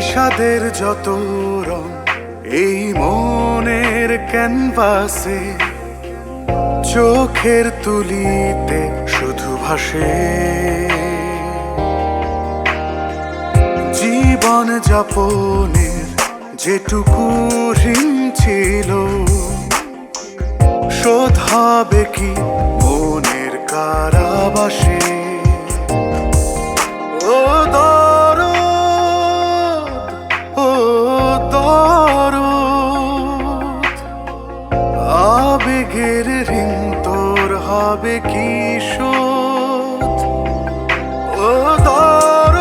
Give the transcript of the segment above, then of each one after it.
বিষাদের যত রং, এই মনের ক্যানভাসে চোখের তুলিতে শুধু ভাসে। জীবন যাপনের যেটুকু ঋণ ছিল শোধ হবে কি মনের কারাবাসে? আবেগের ঋণ তোর হবে কি শোধ ও দর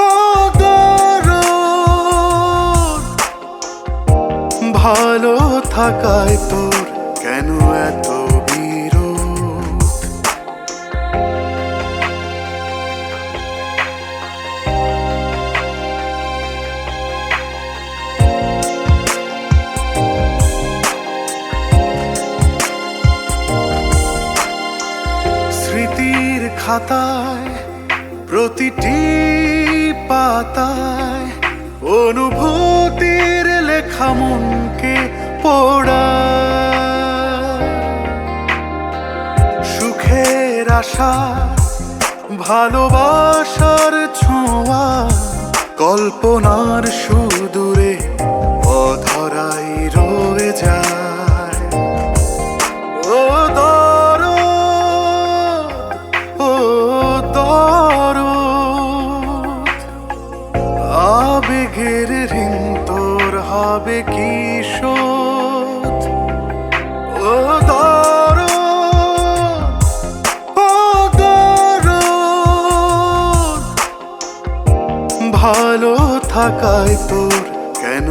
ও দর ভালো থাকায় তোর কেন এত খাতায় প্রতিটি পাতায় অনুভূতির লেখা মনকে পড়া সুখের আশা ভালোবাসার ছোঁয়া কল্পনার সুদূরে আবেগের ঋণ তোর হবে কি শোধ? ও দর ভালো থাকায় তোর কেন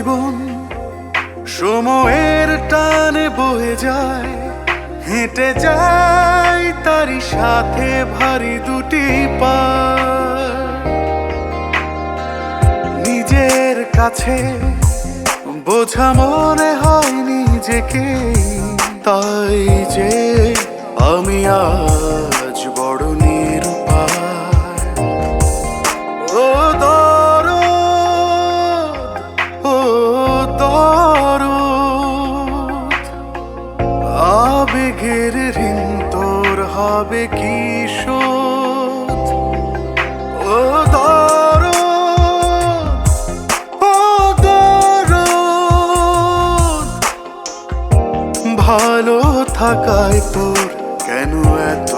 জীবন সময়ের টানে বয়ে যায়। হেঁটে যায় তারই সাথে ভারী দুটি পা। নিজের কাছে বোঝা মনে হয় নিজেকে। হবে কি ভালো থাকায় তোর কেন এত